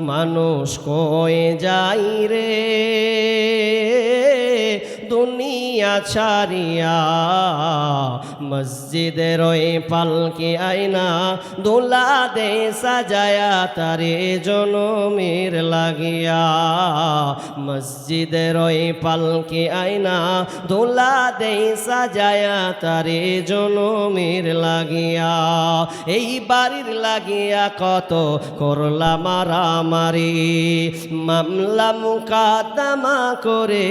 মানুষ কয়ে যাই রে? দুনিয়া ছাড়িয়া মসজিদের ওই পালকে আয়না দোলা দে সাজায়া তারে জনমের লাগিয়া। মসজিদের ওই পালকে আয়না দোলা দে সাজায়া তারে জনমের লাগিয়া। এই বাড়ির লাগিয়া কত করলা মারামারি, মামলা মুকাদ্দমা করে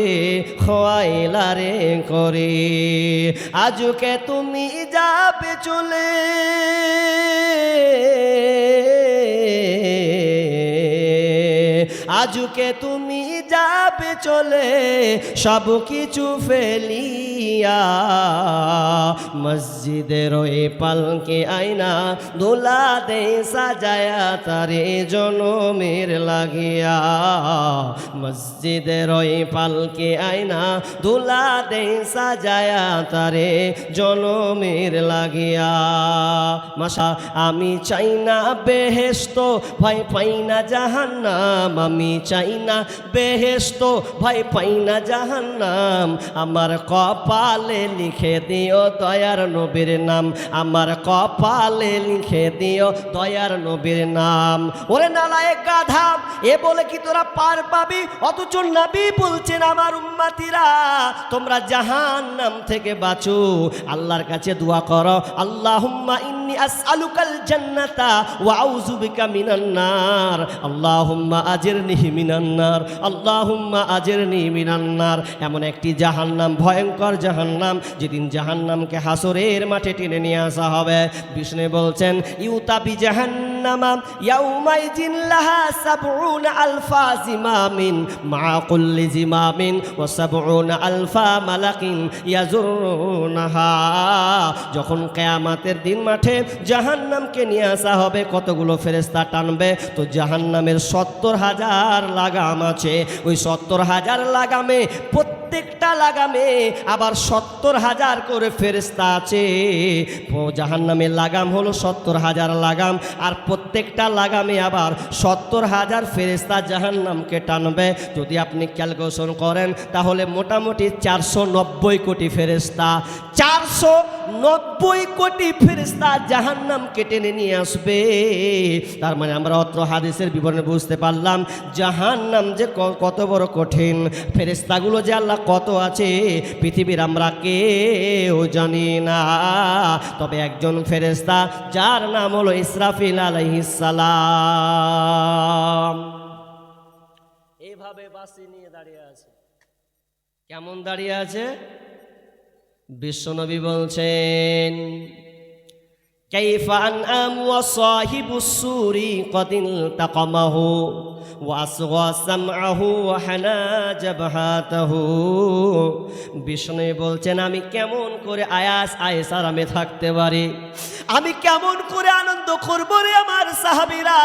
খোয়াইলা রে করে। আজকে তুমি যাবে চলে। আজকে তুমি যাবে চলে। সব কিছু ফেলিয়া মসজিদের ওই পালকে আয়না দোলা দে সাজায়া তারে জনমের লাগিয়া। মসজিদের ওই পালকে আয়না দোলা দে সাজায়া তারে জনমের লাগিয়া। মাসা আমি চাই না বেহেস্ত ভয় পাই না জাহান্নাম। আমি চাই না বেহেস্ত ভয় পাই না জাহান্নাম। আমার কপালে লিখে দিও দয়ার নবীর নাম। আমার কপালে লিখে দিও দয়ার নবীর নাম। ওরে নালায় গাধা, এ বলে কি তোরা পার পাবি? অথচ নবী বলছেন, আমার উম্মাতিরা, তোমরা জাহান্নাম থেকে বাঁচো। আল্লাহর কাছে দোয়া করো, আল্লাহুম্মা ইন্নি আসআলুকাল জান্নাতা ওয়া আউযু বিকা মিনান নার। আল্লাহুম্মা আজিরনি মিনান নার। আল্লাহুম্মা আজিরনি মিনান নার। এমন একটি জাহান্নাম ভয়ঙ্কর জাহান্নাম যেদিন জাহান্নামকে হাসরের মাঠে টেনে নিয়ে আসা হবে। বিষ্ণু বলছেন ইউতাবি জাহান্নামা যখন কেয়ামাতের দিন মাঠে জাহান্নামকে নিয়ে আসা হবে, কতগুলো ফেরেস্তা টানবে? তো জাহান্নামের সত্তর হাজার লাগাম আছে। ওই সত্তর হাজার লাগামে, প্রত্যেকটা লাগামে আবার সত্তর হাজার করে ফেরেস্তা আছে। জাহান্নামের লাগাম হলো সত্তর হাজার লাগাম, আর প্রত্যেকটা লাগামে আবার সত্তর হাজার ফেরেস্তা জাহান্নামকে টানবে। যদি আপনি ক্যালকুলেশন করেন, তাহলে মোটামুটি চারশো নব্বই কোটি ফেরেস্তা চারশো নব্বই কোটি ফেরেস্তা জাহান্নামকে টেনে নিয়ে আসবে। তার মানে আমরা অত্র হাদিসের বিবরণে বুঝতে পারলাম, জাহান্নাম যে ক- কত বড় কঠিন। ফেরেস্তাগুলো যে আল্লাহ কত আছে, পৃথিবীর আমরা কেউ জানি না। তবে একজন ফেরেস্তা যার নাম হলো ইসরাফিল আলাইহিসালাম এইভাবে বাসি নিয়ে দাঁড়িয়ে আছে। কেমন দাঁড়িয়ে আছে? বিশ্বনবী বলছেন كيف أنعم وصاحب السور قد التقمه وأصغى سمعه وحنى جبهاته বিষ্ণু বলছেন আমি কেমন করে আয়াস আয়েস আরামে থাকতে পারি আমি কেমন করে আনন্দ করব রে আমার সাহাবিরা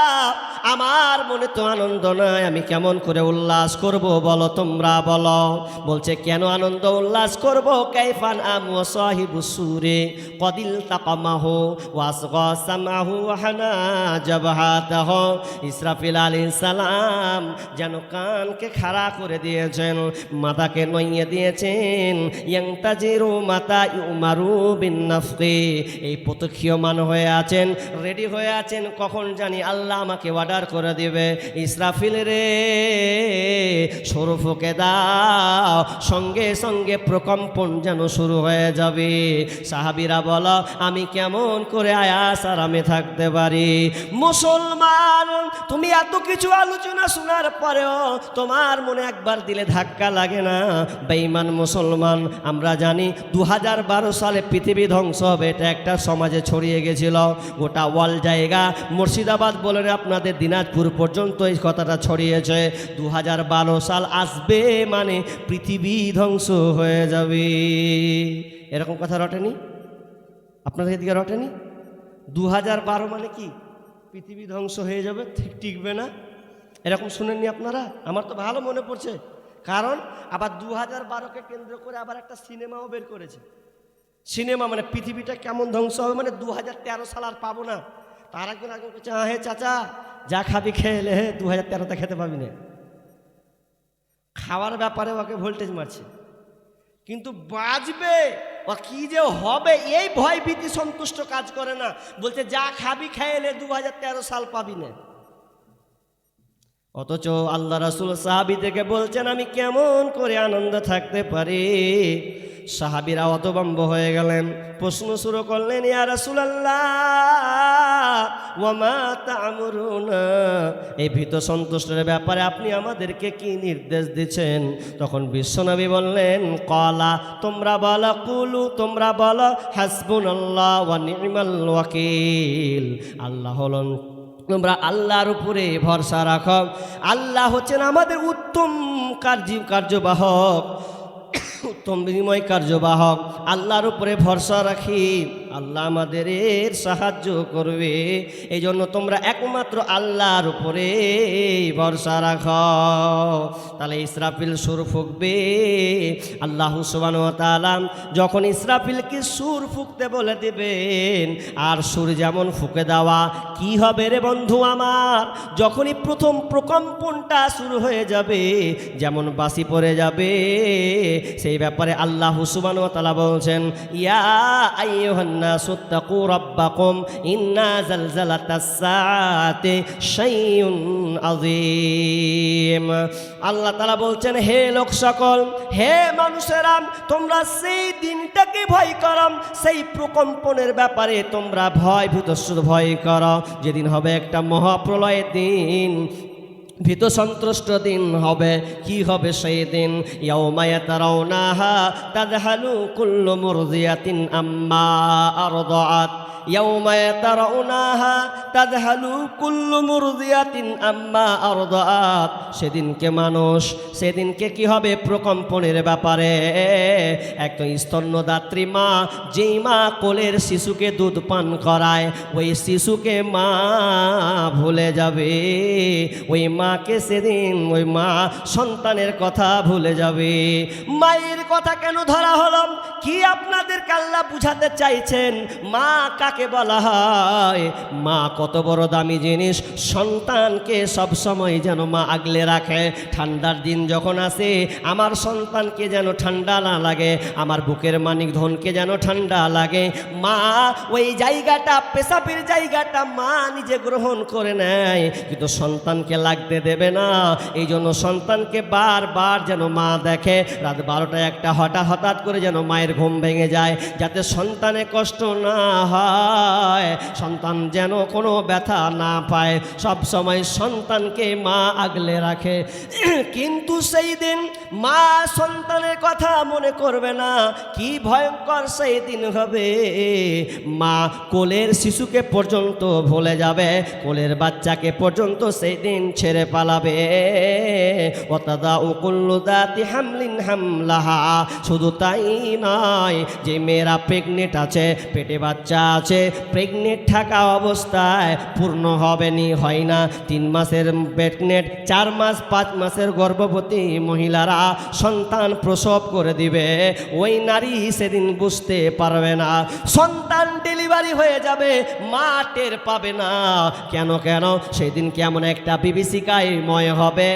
আমার মনে তো আনন্দ নাই আমি কেমন করে উল্লাস করব বলো তোমরা বলো বলছে কেন আনন্দ উল্লাস করব কাইফান আম ও সাহিবু সুরে কদিল তাকামাহ ওয়াসগা সামাহু হানা জবহাতাহ। ইসরাফিল আলাইহিস সালাম যেন কানকে খাড়া করে দিয়েছেন, মাথাকে নইয়ে দিয়েছেন। ইয়াংতাজিরু মাতা ইউমারু এই প্রত্যক্ষীয়মান হয়ে আছেন, রেডি হয়ে আছেন, কখন জানি আল্লাহ আমাকে অর্ডার করে দিবে। ইসরাফিল রে সরফকে দাও, সঙ্গে সঙ্গে প্রকম্পন যেন শুরু হয়ে যাবে। সাহাবিরা বলো, আমি কেমন করে আয়াস আরামে থাকতে পারি? মুসলমান, তুমি এত কিছু আলোচনা শোনার পরেও তোমার মনে একবার দিলে ধাক্কা লাগে না। বেঈমান মুসলমান, আমরা জানি দু হাজার বারো সালে পৃথিবী ধ্বংস হবে, এটা একটা সমাজে ছড়িয়ে গেছিল। গোটা ওয়াল জায়গা মুর্শিদাবাদ বলেন আপনাদের দিনাজপুর পর্যন্ত এই কথাটা ছড়িয়েছে। দু হাজার বারো সাল আসবে মানে পৃথিবী ধ্বংস হয়ে যাবে। এরকম কথা রটেনি? আপনাদের এদিকে রটেনি? দু হাজার মানে কি? পৃথিবী ধ্বংস হয়ে যাবে, ঠিক টিকবে না। এরকম শুনেননি আপনারা? আমার তো ভালো মনে পড়ছে। কারণ আবার দু হাজার বারোকে কেন্দ্র করে আবার একটা সিনেমাও বের করেছে। সিনেমা মানে পৃথিবীটা কেমন ধ্বংস হবে মানে দু হাজার তেরো সাল আর পাবো না। তার একজন আগে চাচা, যা খাবি খেলে হে দু হাজার তেরোতে খেতে পাবি না। খাওয়ার ব্যাপারে ওকে ভোল্টেজ মারছে। কিন্তু বাজবে ও কি যে হবে, এই ভয় ভীতি সন্তুষ্ট কাজ করে না। বলছে, যা খাবি খেয়ে দু হাজার তেরো সাল পাবি না। অথচ আল্লাহ রাসুল সাহাবি থেকে বলছেন, আমি কেমন করে আনন্দ থাকতে পারি? সাহাবিরা অতবম্ব হয়ে গেলেন। প্রশ্ন শুরু করলেন, ইয়া এই ভীত সন্তুষ্টের ব্যাপারে আপনি আমাদেরকে কি নির্দেশ দিচ্ছেন? তখন বিশ্বনবী বললেন, কলা, তোমরা বলো, কুলু, তোমরা বলো, হাসবুনাল্লাহ ওয়া নি'মাল ওয়াকিল। আল্লাহ হলেন, তোমরা আল্লাহর উপরে ভরসা রাখো। আল্লাহ হচ্ছেন আমাদের উত্তম কার্য কার্যবাহক উত্তম বিনিময় কার্যবাহক। আল্লাহর উপরে ভরসা রাখি। আল্লাহ আমাদের এর সাহায্য করবে। এই জন্য তোমরা একমাত্র আল্লাহর উপরে ভরসা রাখ। তাহলে ইসরাফিল সুর ফুকবে। আল্লাহ সুবান তালাম যখন ইসরাফিলকে সুর ফুকতে বলে দেবেন, আর সুর যেমন ফুকে দেওয়া, কি হবে রে বন্ধু আমার? যখনই প্রথম প্রকম্পনটা শুরু হয়ে যাবে, যেমন বাসি পড়ে যাবে, সেই ব্যাপারে আল্লাহ সুবান তালা বলছেন, ইয়া আইয়ুহান্না সুত্তাকু রাব্বাকুম ইন্না জালজালাতাস সাআতি শাইউন আযীম আল্লাহ তাআলা বলছেন, হে লোক সকল, হে মানুষেরা, তোমরা সেই দিনটাকে ভয় করো, সেই প্রকম্পনের ব্যাপারে তোমরা ভয় ভূত ভয় করো। যেদিন হবে একটা মহাপ্রলয়ের দিন ভীত সন্ত্রষ্ট দিন হবে, কি হবে সেই দিন ইয়াউমায়া তারাউনাহা তাদহালু কুল্লু মুরজিয়াতিন আম্মা আরদাআত। ইয়াউমা তারাউনাহা তাদহালু কুল্লু মুরদিয়াতিন আম্মা আরদাআত। সেদিনকে মানুষ, সেদিনকে কি হবে প্রকম্পনের ব্যাপারে? একটা স্তন্যদাত্রী মা, যেই মা কোলের শিশুকে দুধ পান করায়, ওই শিশুকে মা ভুলে যাবে। ওই মাকে সেদিন ওই মা সন্তানের কথা ভুলে যাবে। মায়ের কথা কেন ধরা হলো? কি আপনাদের কাল্লা বুঝাতে চাইছেন? মা কাকে বলা হয়? মা কত বড় দামি জিনিস। সন্তানকে সব সময় যেন মা আগলে রাখে। ঠান্ডার দিন যখন আসে, আমার সন্তানকে যেন ঠান্ডা না লাগে, আমার বুকের মানিক ধনকে যেন ঠান্ডা লাগে। মা ওই জায়গাটা, পেশাবের জায়গাটা মা নিজে গ্রহণ করে নেয়। কিন্তু সন্তানকে লাগতে দেবে না। এই জন্য সন্তানকে বারবার যেন মা দেখে, রাত বারোটায় একটা হঠাৎ হঠাৎ করে যেন মায়ের ঘুম ভেঙে যায়, যাতে সন্তানে কষ্ট না হয়। সন্তান যেন কোনো ব্যথা না পায়। সব সময় সন্তানকে মা আগলে রাখে। কিন্তু সেই দিন মা সন্তানের কথা মনে করবে না। কি ভয়ঙ্কর সেই দিন হবে। মা কোলের শিশুকে পর্যন্ত ভুলে যাবে। কোলের বাচ্চাকে পর্যন্ত সেই দিন ছেড়ে পালাবে। অতাদা উকুল্লু দাতি হামলিন হামলাহা। শুধু তাই নয়, যে মেয়েরা প্রেগনেন্ট আছে, পেটে বাচ্চা আছে, প্রেগনেন্ট থাকা অবস্থায় পূর্ণ হবে নি, হয় না। তিন মাসের প্রেগনেন্ট, চার মাস, পাঁচ মাসের গর্ভবতী মহিলারা সন্তান প্রসব করে দিবে। ওই নারী সেদিন বুঝতে পারবে না। সন্তান ডেলিভারি হয়ে যাবে, মা টের পাবে না। কেন কেন? সেদিন কেমন একটা বিভীষিকায় ময় হবে।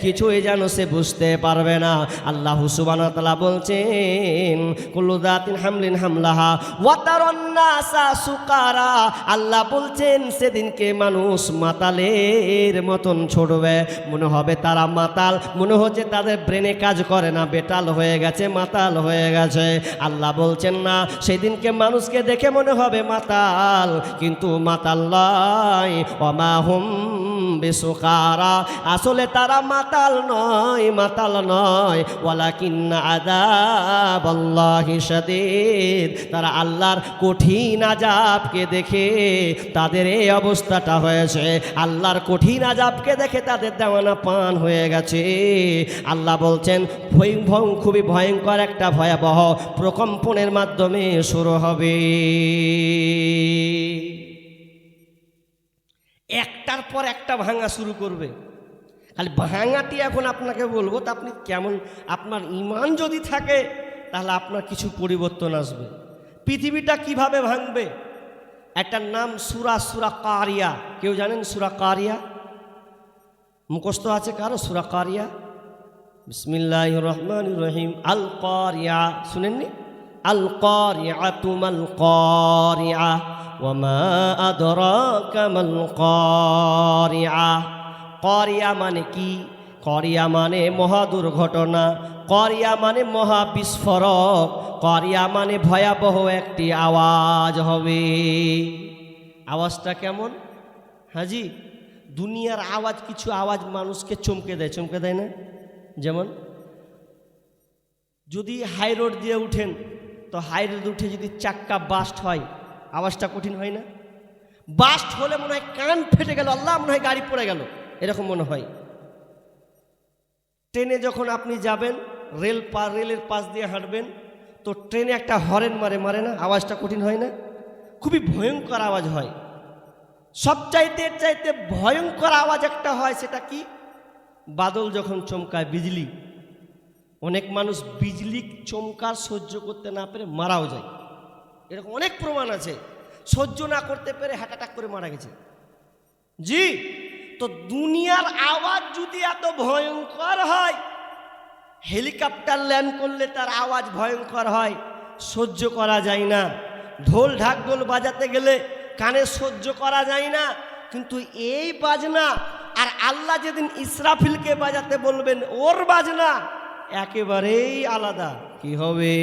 কিছুই যেন সে বুঝতে পারবে না। আল্লাহ সুবান বলছেন কুল্লুদাতিন হামলিন হামলাহা ওয়াতারন্নাসা সুকারা। আল্লাহ বলছেন, সেদিনকে মানুষ মাতালের মতন ছড়বে মনে হবে তারা মাতাল। মনে হচ্ছে তাদের ব্রেনে কাজ করে না। বেটাল হয়ে গেছে, মাতাল হয়ে গেছে। আল্লাহ বলছেন, না, সেদিনকে মানুষকে দেখে মনে হবে মাতাল। কিন্তু মাতাল নয়। অমাহুম বেসুকারা। আসলে তারা মাতাল নয় মাতাল নয়। ওয়ালাকিন্না আদাব আল্লাহি শাদীদ। তারা আল্লাহর কঠিন আজাবকে দেখে তাদের এই অবস্থাটা হয়েছে। আল্লাহর কঠিন আজাবকে দেখে তাদের দেওয়ানা পান হয়ে গেছে। আল্লাহ বলছেন, ভয় খুবই ভয়ঙ্কর একটা ভয়াবহ প্রকম্পনের মাধ্যমে শুরু হবে। পর একটা ভাঙা শুরু করবে। খালি ভাঙাটি এখন আপনাকে বলব, তা আপনি কেমন, আপনার ইমান যদি থাকে, তাহলে আপনার কিছু পরিবর্তন আসবে। পৃথিবীটা কীভাবে ভাঙবে? একটার নাম সুরা সুরা কারিয়া। কেউ জানেন সুরা কারিয়া? মুখস্থ আছে কারও সুরা কারিয়া? বিসমিল্লাহ রহমান রহিম। আল কারিয়া। শুনেননি? মানে কি? করিয়া মানে মহা দুর্ঘটনা। করিয়া মানে মহা বিস্ফোরক। করিয়া মানে ভয়াবহ একটি আওয়াজ হবে। আওয়াজটা কেমন? হাজি, দুনিয়ার আওয়াজ কিছু আওয়াজ মানুষকে চমকে দেয়। চমকে দেয় না? যেমন, যদি হাই রোড দিয়ে উঠেন তো হাই রোড উঠে যদি চাক্কা বাস্ট হয়, আওয়াজটা কঠিন হয় না? বাস্ট হলে মনে হয় কান ফেটে গেল, আল্লাহ মনে হয় গাড়ি পড়ে গেল, এরকম মনে হয়। ট্রেনে যখন আপনি যাবেন, রেল পা, রেলের পাশ দিয়ে হাঁটবেন, তো ট্রেনে একটা হরেন মারে মারে না, আওয়াজটা কঠিন হয় না? খুবই ভয়ঙ্কর আওয়াজ হয়। সবচাইতে, এর চাইতে ভয়ঙ্কর আওয়াজ একটা হয়, সেটা কি? বাদল যখন চমকায়, বিজলি। অনেক মানুষ বিজলি চমকার সহ্য করতে না পেরে মারাও যায়। এরকম অনেক প্রমাণ আছে। সহ্য না করতে পেরে হার্ট অ্যাটাক করে মারা গেছে। জি, তো দুনিয়ার আওয়াজ যদি এত ভয়ঙ্কর হয় হেলিকপ্টার ল্যান্ড করলে তার আওয়াজ ভয়ঙ্কর হয়, সহ্য করা যায় না। ঢোল ঢাকঢোল বাজাতে গেলে কানে সহ্য করা যায় না। কিন্তু এই বাজনা, আর আল্লাহ যেদিন ইসরাফিলকে বাজাতে বলবেন, ওর বাজনা একেবারেই আলাদা। কি হবে?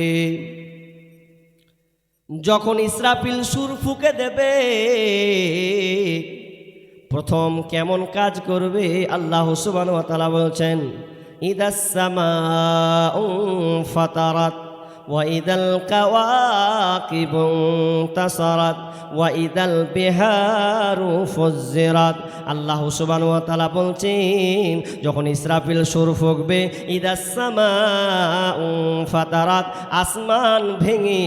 যখন ইসরাফিল সুর ফুকে দেবে, প্রথম কেমন কাজ করবে? আল্লাহ সুবান তালা বলছেন ইদাসমা ফাতারাত। وإذا الكواكب انتصرت وإذا البحار فجرت আল্লাহ সুবান তালা বলছেন যখন ইসরাফিল সুর ফুকবে ইদাসমা ফাতারাত আসমান ভেঙে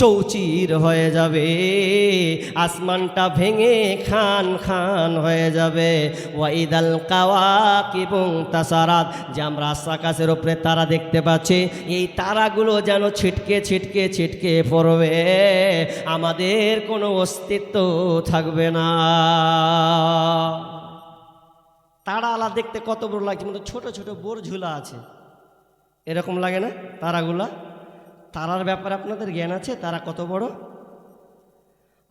চৌচির হয়ে যাবে আসমানটা ভেঙে খান খান হয়ে যাবে ওয়াইদাল কাওয়াক এবং তাসারাত যে আমরা আকাশের ওপরে তারা দেখতে পাচ্ছি এই তারাগুলো যেন ছিটকে ছিটকে ছিটকে পড়বে, আমাদের কোনো অস্তিত্ব থাকবে না। তারা দেখতে কত বড় লাগছে মধ্যে ছোট ছোট বোর ঝুলা আছে। এরকম লাগে না তারাগুলা? তারার ব্যাপারে আপনাদের জ্ঞান আছে? তারা কত বড়?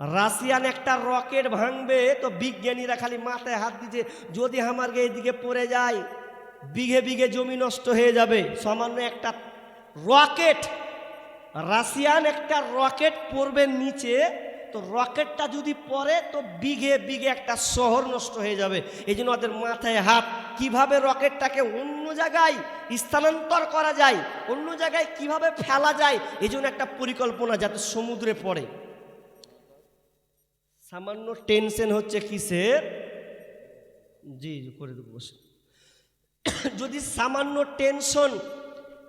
রাশিয়ান একটা রকেট ভাঙবে, তো বিজ্ঞানীরা খালি মাথায় হাত দিচ্ছে যদি আমার এইদিকে পড়ে যায়, বিঘে বিঘে জমি নষ্ট হয়ে যাবে। সামান্য একটা রকেট রাশিয়ান একটা রকেট পড়বে নিচে, তো রকেটটা যদি পড়ে, তো বিঘে বিঘে একটা শহর নষ্ট হয়ে যাবে। এই জন্য ওদের মাথায় হাত। কীভাবে রকেটটাকে অন্য জায়গায় স্থানান্তর করা যায়, অন্য জায়গায় কীভাবে ফেলা যায়, এই জন্য একটা পরিকল্পনা যাতে সমুদ্রে পড়ে। সামান্য টেনশন হচ্ছে কিসের? জি করে দেবো, বসে। যদি সামান্য টেনশন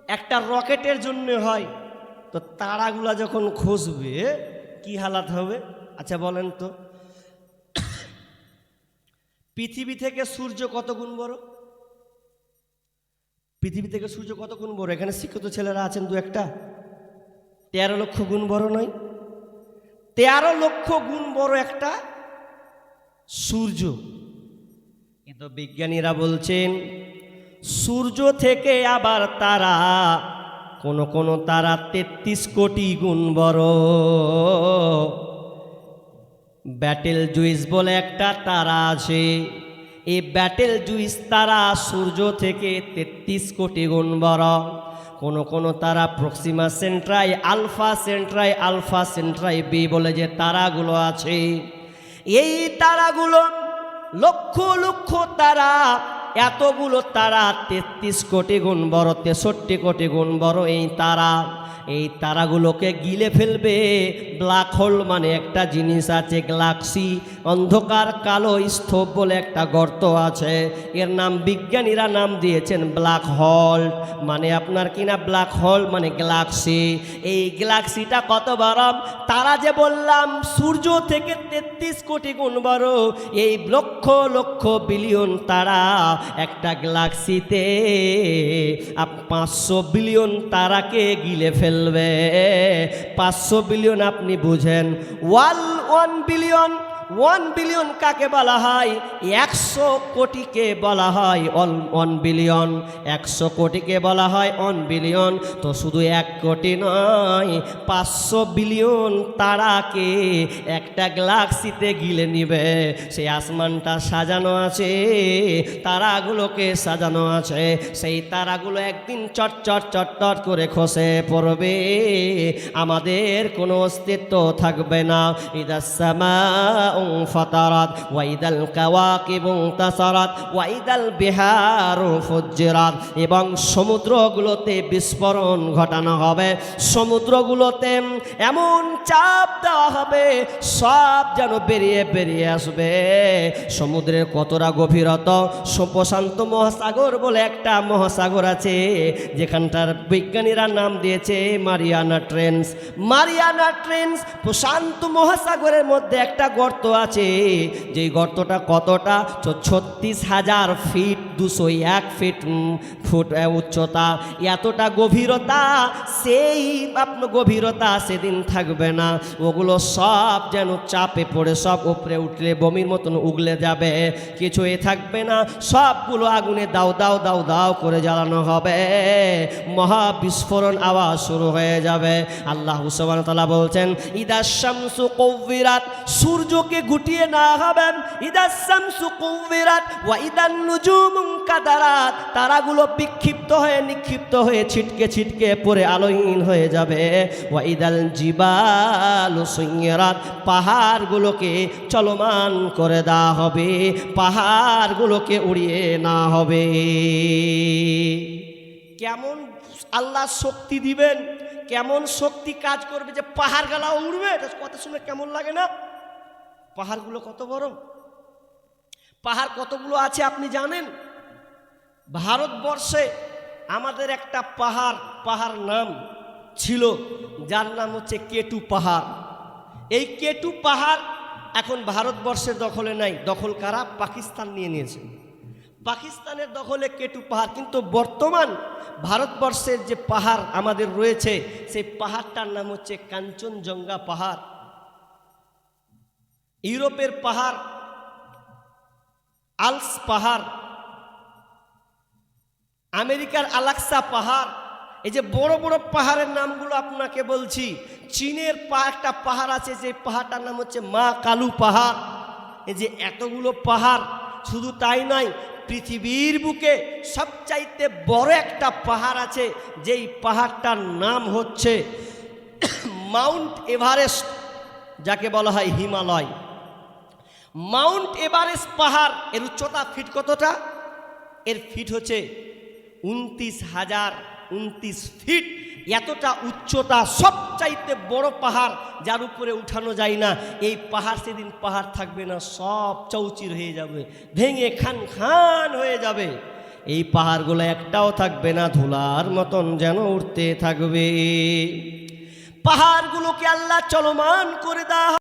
একটা রকেটের জন্য হয় তো তারাগুলা যখন খসবে কি হালাত হবে? আচ্ছা বলেন তো। পৃথিবী থেকে সূর্য কত গুণ বড়? পৃথিবী থেকে সূর্য কত গুণ বড়? এখানে শিক্ষিত ছেলেরা আছেন দু একটা। তেরো লক্ষ গুণ বড় নয়। তেরো লক্ষ গুণ বড় একটা সূর্য। কিন্তু বিজ্ঞানীরা বলছেন, সূর্য থেকে আবার তারা কোন কোন তারা তেত্রিশ কোটি গুণ বড়। ব্যাটেল জুইস বলে একটা তারা আছে। এই ব্যাটেল জুইস তারা সূর্য থেকে তেত্রিশ কোটি গুণ বড়। কোন কোন তারা Proxima Centauri, Alpha Centauri Alpha Centauri B বলে যে তারাগুলো আছে। এই তারাগুলো লক্ষ লক্ষ তারা এতগুলো তারা তেত্রিশ কোটি গুণ বড় তেষট্টি কোটি গুণ বড় এই তারা। এই তারাগুলোকে গিলে ফেলবে। ব্ল্যাক হোল মানে একটা জিনিস আছে গ্লাক্সি অন্ধকার, কালো, স্তূপ বলে একটা গর্ত আছে। এর নাম বিজ্ঞানীরা নাম দিয়েছেন ব্ল্যাক হোল। মানে আপনার কিনা ব্ল্যাক হল মানে গ্লাক্সি এই গ্লাক্সিটা কত বড়? তারা যে বললাম, সূর্য থেকে তেত্রিশ কোটি গুণ বড়। এই লক্ষ লক্ষ বিলিয়ন তারা একটা গ্যালাক্সিতে পাঁচশো বিলিয়ন তারাকে গিলে ফেলবে। পাঁচশো বিলিয়ন আপনি বুঝেন। One one billion one billion কাকে বলা হয়? একশো কোটিকে বলা হয়। অন ওয়ান বিলিয়ন একশো কোটিকে বলা হয়। ওয়ান বিলিয়ন তো শুধু এক কোটি নয়, পাঁচশো বিলিয়ন তারাকে একটা গ্লাক্সিতে গিলে নিবে। সেই আসমানটা সাজানো আছে, তারাগুলোকে সাজানো আছে। সেই তারাগুলো একদিন চট চট চট চট করে খসে পড়বে। আমাদের কোনো অস্তিত্ব থাকবে না। ইদাসমা ফাতারাত ওয়াইদাল কাওয়াকিব তাসারাত ওয়াইদাল বিহার ফুজ্জিরাত এবং সমুদ্রগুলোতে বিস্ফোরণ ঘটানো হবে। সমুদ্রগুলোতে এমন চাপ দেওয়া হবে, সব যেন বেরিয়ে বেরিয়ে আসবে। সমুদ্রের কতটা গভীরতা প্রশান্ত মহাসাগর বলে একটা মহাসাগর আছে, যেখানটার বিজ্ঞানীরা নাম দিয়েছে মারিয়ানা ট্রেন্স। মারিয়ানা ট্রেন্স প্রশান্ত মহাসাগরের মধ্যে একটা গর্ত আছে। যেই গর্তটা কতটা? ছত্রিশ হাজার ফিট, দুশো এক ফিট ফুট উচ্চতা। এতটা গভীরতা, সেই আপনার গভীরতা সেদিন থাকবে না। ওগুলো সব যেন চাপে পড়ে, সব উপরে উঠলে, বমির মতন উগলে যাবে। কিছু এ থাকবে না, সবগুলো আগুনে দাও দাও দাও দাও করে জ্বালানো হবে। মহা বিস্ফোরণ আওয়াজ শুরু হয়ে যাবে। আল্লাহ হুসবান তালা বলছেন, ইদা শামসু কৌবিরাত সূর্যকে গুটিয়ে না হবেন ইদা শামসু কৌবিরাত ওয়া ইদান নুজুম কাদারাত। তারাগুলো বিক্ষিপ্ত হয়ে নিক্ষিপ্ত হয়ে ছিটকে ছিটকে পড়ে আলোহীন হয়ে যাবে। ওয়া ইদাল জিবাল সুইরাত পাহাড়গুলোকে চলমান করে দেওয়া হবে। পাহাড়গুলোকে উড়িয়ে না হবে। কেমন আল্লাহ শক্তি দিবেন? কেমন শক্তি কাজ করবে যে পাহাড় গালা উড়বে কথা শুনে কেমন লাগে না? পাহাড়গুলো কত বড়? পাহাড় কতগুলো আছে আপনি জানেন? ভারতবর্ষে আমাদের একটা পাহাড় পাহাড় নাম ছিল, যার নাম হচ্ছে কেটু পাহাড়। এই কেটু পাহাড় এখন ভারতবর্ষের দখলে নাই। দখল কারা? পাকিস্তান নিয়ে নিয়েছে। পাকিস্তানের দখলে কেটু পাহাড়, কিন্তু বর্তমান ভারতবর্ষের যে পাহাড় আমাদের রয়েছে, সেই পাহাড়টার নাম হচ্ছে কাঞ্চনজঙ্ঘা পাহাড়। ইউরোপের পাহাড়, আলস পাহাড়, আমেরিকার আলাক্সা পাহাড়, এই যে বড় বড় পাহাড়ের নামগুলো আপনাকে বলছি, চীনের একটা পাহাড় আছে, যে পাহাড়টার নাম হচ্ছে মা কালু পাহাড়। এই যে এতগুলো পাহাড়, শুধু তাই নয়, পৃথিবীর বুকে সবচাইতে বড় একটা পাহাড় আছে, যেই পাহাড়টার নাম হচ্ছে মাউন্ট এভারেস্ট, যাকে বলা হয় হিমালয়। মাউন্ট এভারেস্ট পাহাড়, এর উচ্চতা ফিট কতটা? এর ফিট হচ্ছে উনত্রিশ হাজার উনত্রিশ ফিট। এতটা উচ্চতা সবচাইতে বড় পাহাড় যার উপরে উঠানো যায় না। এই পাহাড় সেদিন পাহাড় থাকবে না, সব চৌচির হয়ে যাবে, ভেঙে খান খান হয়ে যাবে। এই পাহাড়গুলো একটাও থাকবে না, ধুলার মতন যেন উঠতে থাকবে। পাহাড়গুলোকে আল্লাহ চলমান করে দেওয়া